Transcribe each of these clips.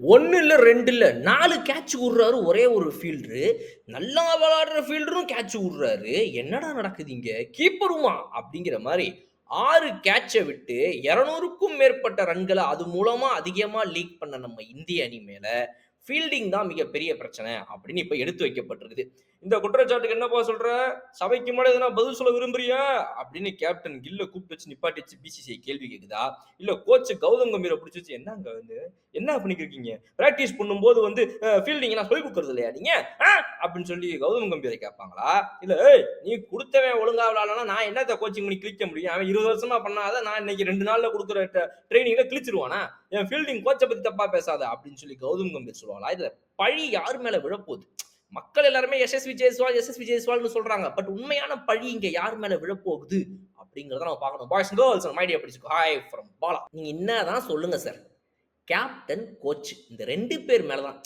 ஒன்று இல்லை ரெண்டு இல்லை நாலு கேட்ச் விட்றாரு ஒரே ஒரு ஃபீல்டரு. நல்லா விளாடுற ஃபீல்டரும் கேட்ச் விட்றாரு என்னடா நடக்குது இங்கே கீப்பருமா? அப்படிங்கிற மாதிரி ஆறு கேட்சை விட்டு 200க்கும் மேற்பட்ட ரன்களை அது மூலமாக அதிகமாக லீக் பண்ண நம்ம இந்திய அணி மேலே ஃபீல்டிங் தான் மிகப்பெரிய பிரச்சனை அப்படின்னு இப்போ எடுத்து வைக்கப்பட்டிருக்குது. இந்த குற்றச்சாட்டுக்கு என்னப்பா சொல்ற? சபைக்கு முன்னாடி எதனா பதில் சொல்ல விரும்புறியா? அப்படின்னு கேப்டன் கில்ல கூப்பிட்டு வச்சு நிப்பாட்டி வச்சு பிசிசிஐ கேள்வி கேக்குதா? இல்ல கோச் கௌதம் கம்பீர பிடிச்சி வச்சு என்னங்க வந்து என்ன பண்ணிக்கிருக்கீங்க? பிராக்டிஸ் பண்ணும்போது வந்து ஃபீல்டிங்லாம் ஃபீல்டிங் நான் சொல்லிக் கொடுக்கறது இல்லையா நீங்க? அப்படின்னு சொல்லி கௌதம் கம்பீரை கேட்பாங்களா? இல்ல நீ கொடுத்தவன் ஒழுங்கா விளாடலாம் நான் என்னத்த கோச்சிங் பண்ணி கிழிக்க முடியும்? அவன் 20 வருஷமா பண்ணாத நான் இன்னைக்கு ரெண்டு நாள்ல கொடுக்குற ட்ரைனிங்ல கிழிச்சிருவானா? என் ஃபீல்டிங் கோச்சை பத்தி தப்பா பேசாத அப்படின்னு சொல்லி கௌதம் கம்பீர் சொல்லுவாங்களா? இதுல பழி யார் மேல விழப்போகுது மக்கள் எல்லாருமே எஸ்எஸ்வி ஜெய்ஸ்வால், எஸ்எஸ்வி ஜெய்ஸ்வால்னு சொல்றாங்க. பட் உண்மையான பழி இங்க யார் மேல விழப்போகுது? அப்படிங்கிறத நம்ம பார்க்கணும். Boys girls my idea பிடிச்சுக்கோ. Hi from Bala. நீங்க என்னதான் சொல்லுங்க சார். கேப்டன், கோச் இந்த ரெண்டு பேர் மேலதான்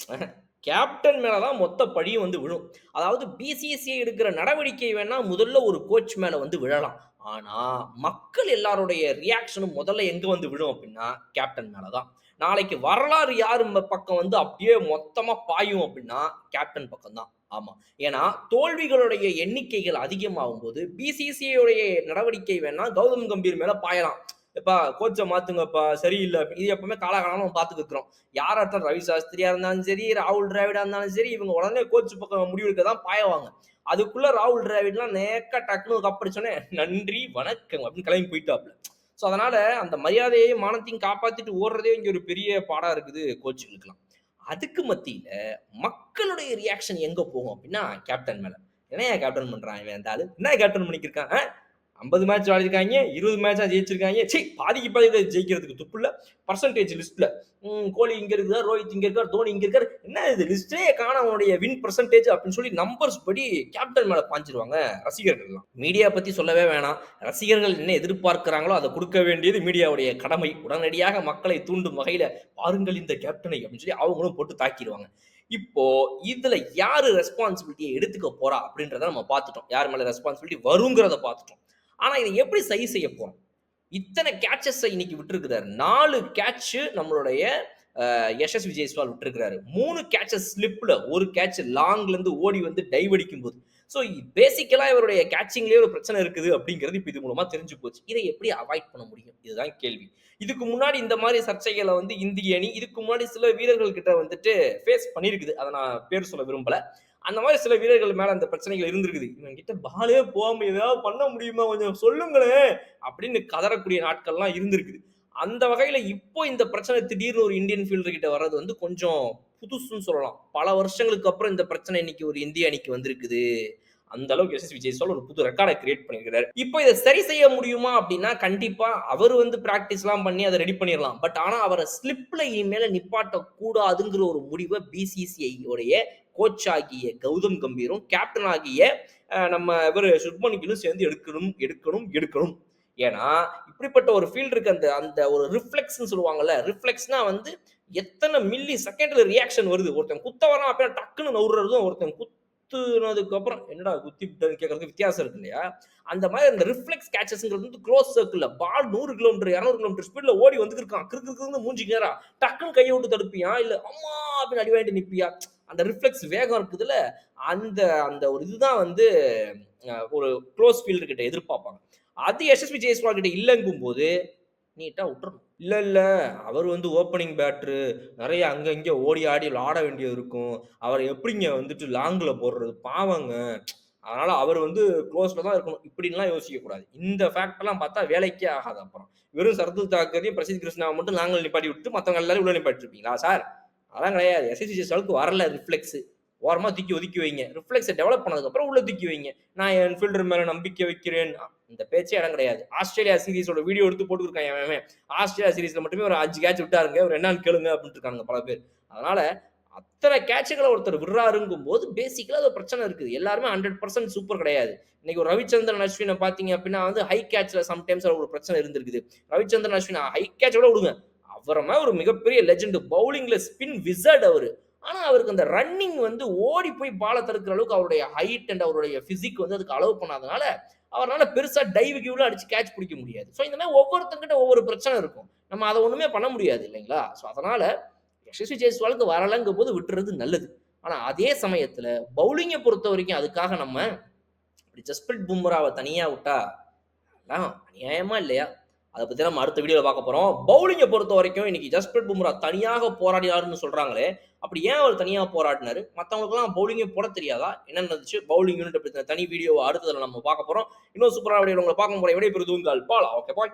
கேப்டன் மேலே தான் மொத்த பழியும் வந்து விழும். அதாவது பிசிசிஐ எடுக்கிற நடவடிக்கை வேணால் முதல்ல ஒரு கோச் மேலே வந்து விழலாம். ஆனால் மக்கள் எல்லாருடைய ரியாக்ஷனும் முதல்ல எங்கே வந்து விழும் அப்படின்னா, கேப்டன் மேலே தான். நாளைக்கு வரலாறு யார் பக்கம் வந்து அப்படியே மொத்தமாக பாயும் அப்படின்னா, கேப்டன் பக்கம் தான். ஆமாம் ஏன்னா, தோல்விகளுடைய எண்ணிக்கைகள் அதிகமாகும்போது, பிசிசிஐ உடைய நடவடிக்கை வேணால் கௌதம் கம்பீர் மேலே பாயலாம். "எப்பா கோச்சை மாத்துங்கப்பா, சரியில்லை இது எப்பவுமே காலாகாலமா நம்ம பார்த்துட்டு யாரா இருந்தாலும் ரவி சாஸ்திரியா இருந்தாலும் சரி, ராகுல் டிராவிடா இருந்தாலும் சரி, இவங்க உடனே கோச் பக்கம் முடிவெடுக்க தான் பாயவாங்க அதுக்குள்ள ராகுல் டிராவிட்லாம் நேக்கா டக்குனு கப் "நன்றி, வணக்கம்" அப்படின்னு கிளம்பி போயிட்டாப்ல. ஸோ அதனால அந்த மரியாதையையும், மானத்தையும் காப்பாத்திட்டு ஓடுறதே இங்க ஒரு பெரிய பாடா இருக்குது கோச்சுங்களுக்குலாம் அதுக்கு மத்தியில மக்களுடைய ரியாக்ஷன் எங்க போகும் அப்படின்னா, கேப்டன் மேல. என்னையா கேப்டன் பண்றான் இவன் இந்த ஆளு? என்ன கேப்டன் பண்ணிக்கிருக்கான்? ஐம்பது மேட்ச் விளையாடிருக்காய்ங்க, 20 மேட்ச்சா ஜெயிச்சிருக்காங்க ச்சீ! பாதிக்கு பாதி ஜெயிக்கிறதுக்கு துப்புல பர்சன்டேஜ் லிஸ்ட்ல கோலி இங்க இருக்கார், ரோஹித் இங்க இருக்கார், தோனி இங்க இருக்காரு. என்ன இது லிஸ்டே காண அவனுடைய வின் பர்சன்டேஜ் அப்படின்னு சொல்லி நம்பர்ஸ் படி கேப்டன் மேல பாஞ்சிருவாங்க ரசிகர்கள்லாம். மீடியா பத்தி சொல்லவே வேணாம். ரசிகர்கள் என்ன எதிர்பார்க்கிறாங்களோ அதை கொடுக்க வேண்டியது மீடியாவுடைய கடமை. உடனடியாக மக்களை தூண்டும் வகையில, "பாருங்கள் இந்த கேப்டனை" அப்படின்னு சொல்லி அவங்களும் போட்டு தாக்கிருவாங்க. இப்போ இதுல யாரு ரெஸ்பான்சிபிலிட்டியை எடுத்துக்க போறா அப்படின்றத நம்ம பார்த்துட்டோம். யார் மேல ரெஸ்பான்சிபிலிட்டி வருங்கிறத பார்த்துட்டோம். ஆனால் இதை எப்படி சரி செய்ய போகிறோம் இத்தனை கேட்சஸ இன்னைக்கு விட்டுருக்குறாரு நாலு கேட்சு நம்மளுடைய யஷஸ் யஷஸ்வி ஜெய்ஸ்வால் விட்டிருக்கிறாரு. 3 கேட்சஸ் ஸ்லிப்பில் ஒரு கேட்ச் லாங்லேருந்து ஓடி வந்து டைவ் அடிக்கும்போது. ஸோ பேசிக்கலாக இவருடைய கேட்சிங்லேயே ஒரு பிரச்சனை இருக்குது அப்படிங்கிறது இப்போ இது மூலமாக தெரிஞ்சு போச்சு. இதை எப்படி அவாய்ட் பண்ண முடியும்? இதுதான் கேள்வி. இதுக்கு முன்னாடி இந்த மாதிரி சர்ச்சைகளை வந்து இந்திய அணி, இதுக்கு முன்னாடி சில வீரர்கள் கிட்ட வந்துட்டு ஃபேஸ் பண்ணியிருக்குது. அதை நான் பேர் சொல்ல விரும்பல. அந்த மாதிரி சில வீரர்கள் மேல அந்த பிரச்சனைகள் இருந்திருக்குது. "இவன் கிட்ட பாலே போகாம ஏதாவது பண்ண முடியுமா? கொஞ்சம் சொல்லுங்களேன்" அப்படின்னு கதறக்கூடிய நாட்கள்லாம் இருந்திருக்குது. அந்த வகையில இப்போ இந்த பிரச்சனை திடீர்னு ஒரு இந்தியன் ஃபீல்டர் கிட்ட வர்றது வந்து கொஞ்சம் புதுசுன்னு சொல்லலாம். பல வருஷங்களுக்கு அப்புறம் இந்த பிரச்சனை இன்னைக்கு ஒரு இந்திய அணிக்கு வந்திருக்குது. அந்த அளவுக்கு எஸ்எஸ்வி ஜெய்ஸ்வால் ஒரு புது ரெக்கார்டை கிரியேட் பண்ணியிருக்கிறாரு. இப்போ இதை சரி செய்ய முடியுமா அப்படின்னா, கண்டிப்பா அவர் வந்து பிராக்டிஸ்லாம் பண்ணி அத ரெடி பண்ணிடலாம் பட் ஆனா அவரை ஸ்லிப்ல இனிமேல நிப்பாட்ட கூடாதுங்கிற ஒரு முடிவை பிசிசிஐ உடைய கோச் ஆகிய கௌதம் கம்பீரும், கேப்டன் ஆகிய நம்ம இவரு சுப்மன் சேர்ந்து எடுக்கணும், எடுக்கணும், எடுக்கணும். ஏன்னா, இப்படிப்பட்ட ஒரு ஃபீல்டு இருக்கு அந்த அந்த ஒரு ரிஃப்ளெக்ஸ்னு சொல்லுவாங்கல்ல. ரிஃப்ளெக்ஸ்னா வந்து எத்தனை மில்லி செகண்ட்ல ரியாக்ஷன் வருது. ஒருத்தன் குத்த வரான் அப்படியே டக்குன்னு நவுறதும் ஒருத்தன் குத்துனதுக்கு அப்புறம் என்னடா குத்தி விட்டு கேட்கறதுக்கு வித்தியாசம் இருக்கு இல்லையா? அந்த மாதிரி அந்த ரிஃப்ளெக்ஸ் கேட்சஸ்ங்கிறது வந்து க்ளோஸ் சர்க்கிள் பால் நூறு கிலோமீட்டர், 200 கிலோமீட்டர் ஸ்பீட்ல ஓடி வந்துருக்கான் கிறு கிறு மூஞ்சி நேரா. டக்குன்னு கைய விட்டு தடுப்பியா? இல்ல அம்மா அப்படின்னு அடி வாங்கிட்டு நிப்பியா? அந்த ரிஃப்ளெக்ஸ் வேகம் இருக்குதுல அந்த அந்த ஒரு இதுதான் வந்து ஒரு க்ளோஸ் ஃபீல்டு கிட்ட எதிர்பார்ப்பாங்க. அது எஸ்எஸ்பி ஜெயஸ்வால் கிட்ட இல்லங்கும்போது, நீட்டாக விட்டுறணும். இல்லை இல்லை அவர் வந்து ஓப்பனிங் பேட்ரு நிறைய அங்கே இங்கே ஓடி ஆடி விளையாட வேண்டியது இருக்கும். அவர் எப்படிங்க வந்துட்டு லாங்கில் போடுறது? பாவங்க. அதனால் அவர் வந்து க்ளோஸில் தான் இருக்கணும். இப்படின்லாம் யோசிக்கக்கூடாது இந்த ஃபேக்டெல்லாம் பார்த்தா வேலைக்கே ஆகாது அப்புறம். வெறும் சர்துல் தாக்கரையும், பிரசித் கிருஷ்ணாவை மட்டும் லாங்கில் நிப்பாட்டி விட்டு மற்றவங்க எல்லாரும் உள்ள நிப்பாட்டி இருப்பீங்களா சார்? அதெல்லாம் கிடையாது. எஸ்எஸ்சி அளவுக்கு வரல ரிஃப்ளெக்ஸ். ஓரமாக தூக்கி ஒதுக்கி வைங்க. ரிஃப்ளெக்ஸை டெவலப் பண்ணதுக்கப்புறம் உள்ளே தூக்கி வைங்க. நான் என் ஃபீல்டர் மேலே நம்பிக்கை வைக்கிறேன். இந்த பேச்சே இடம் கிடையாது. ஆஸ்திரேலியா சீரீஸோட வீடியோ எடுத்து போட்டுருக்காங்க எவன் ஆஸ்திரேலியா சீரீஸ்ல மட்டுமே ஒரு அஞ்சு கேட்ச் விட்டாருங்க. ஒரு என்னன்னு கேளுங்க அப்படின்ட்டு இருக்காங்க பல பேர். அதனால அத்தனை கேட்சுகளை ஒருத்தர் விடுறாருங்கும்போது பேசிக்கலாக அது ஒரு பிரச்சனை இருக்குது. எல்லாருமே 100% சூப்பர் கிடையாது. இன்னைக்கு ஒரு ரவிச்சந்திரன் அஸ்வினை பார்த்தீங்க அப்படின்னா வந்து ஹை கேட்ச்ல சம்டைம்ஸ் ஒரு பிரச்சனை இருந்திருக்குது. ரவிச்சந்திரன் அஸ்வின் ஹை கேட்ச் விடுங்க. அவரமா ஒரு மிகப்பெரிய லெஜெண்ட் பவுலிங்ல ஸ்பின் விசர்ட் அவரு. ஆனால் அவருக்கு அந்த ரன்னிங் வந்து ஓடி போய் பாலை தடுக்கிற அளவுக்கு அவருடைய ஹைட் அண்ட் அவருடைய ஃபிசிக் வந்து அதுக்கு அலோவ் பண்ணாதனால, அவரால் பெருசாக டைவ் கியூவில் அடிச்சு கேட்ச் பிடிக்க முடியாது. ஸோ இந்த மாதிரி ஒவ்வொருத்தங்கிட்ட ஒவ்வொரு பிரச்சனை இருக்கும். நம்ம அதை ஒன்றுமே பண்ண முடியாது இல்லைங்களா? ஸோ அதனால் யசஸ்வி ஜெய்ஸ்வாலுக்கு வரலங்கும் போது விட்டுறது நல்லது ஆனால் அதே சமயத்தில் பவுலிங்கை பொறுத்த வரைக்கும் அதுக்காக நம்ம இப்படி ஜஸ்பிரிட் பும்ராவை தனியாக விட்டா அதெல்லாம் அநியாயமா இல்லையா அதை பத்தி நம்ம அடுத்த வீடியோல பார்க்க போறோம். பவுலிங்கை பொறுத்த வரைக்கும் இன்னைக்கு ஜஸ்பிரீத் பும்ரா தனியாக போராடினாருன்னு சொல்றாங்களே அப்படி ஏன் அவர் தனியாக போராடினாரு? மற்றவங்களுக்குலாம் பவுலிங்கே போட தெரியாதா? என்ன நடந்துச்சு பவுலிங் யூனிட் பத்தி தனி வீடியோ அடுத்ததுல நம்ம பார்க்க போறோம். இன்னும் சூப்பரான வீடியோ உங்களை பார்க்க போறேன் விடைபெறுது உங்கள் பாலா ஓகே பாய்